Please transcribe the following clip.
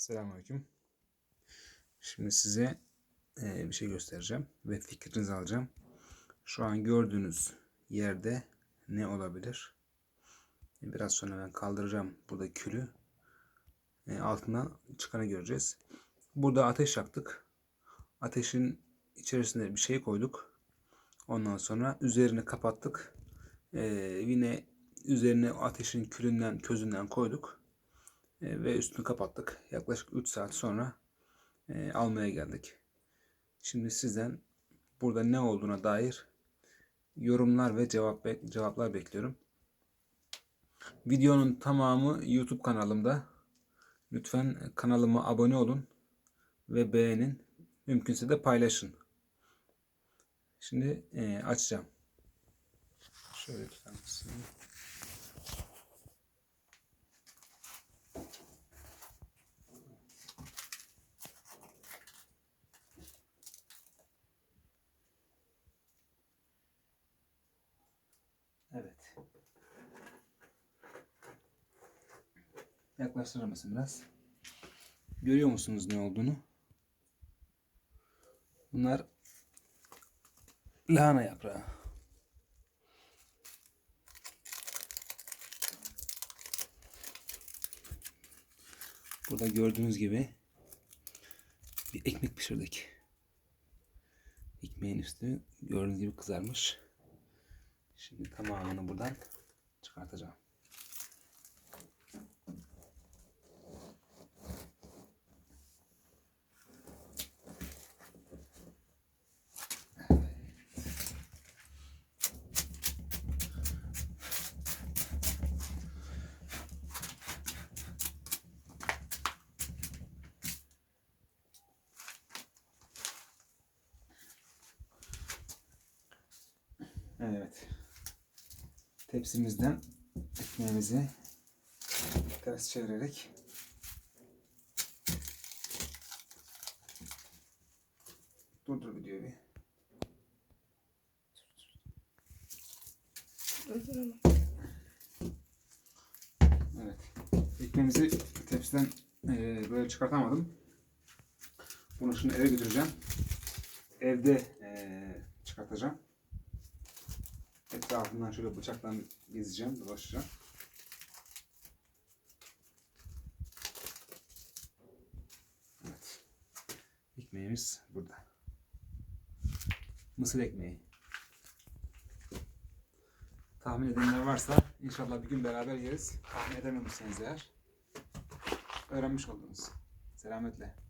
Selamünaleyküm. Şimdi size eee, bir şey göstereceğim ve fikrinizi alacağım. Şu an gördüğünüz yerde ne olabilir? Biraz sonra ben kaldıracağım burada külü. E, altına çıkanı göreceğiz. Burada ateş yaktık. Ateşin içerisine bir şey koyduk. Ondan sonra üzerini kapattık. E, yine üzerine ateşin külünden, közünden koyduk. E, ve üstünü kapattık. Yaklaşık 3 saat sonra e, almaya geldik. Şimdi sizden burada ne olduğuna dair yorumlar ve cevap bek- cevaplar bekliyorum. Videonun tamamı YouTube kanalımda. Lütfen kanalıma abone olun ve beğenin. Mümkünse de paylaşın. Şimdi e, açacağım. Şöyle tutar mısın? Evet. Yaklaştırır mısın biraz? Görüyor musunuz ne olduğunu? Bunlar lahana yaprağı. Burada gördüğünüz gibi bir ekmek pişirdik. Ekmeğin üstü gördüğünüz gibi kızarmış. Şimdi tamamını buradan çıkartacağım. Evet. Tepsimizden ekmeğimizi ters çevirerek durdur videoyu bir. Evet. Ekmeğimizi tepsiden eee, böyle çıkartamadım. Bunu şimdi eve götüreceğim. Evde eee, çıkartacağım. Etrafından şöyle bıçakla gezeceğim, dolaşacağım. Evet. Ekmeğimiz burada. Mısır ekmeği. Tahmin edenler varsa inşallah bir gün beraber yeriz. Tahmin edememişseniz eğer öğrenmiş oldunuz. Selametle.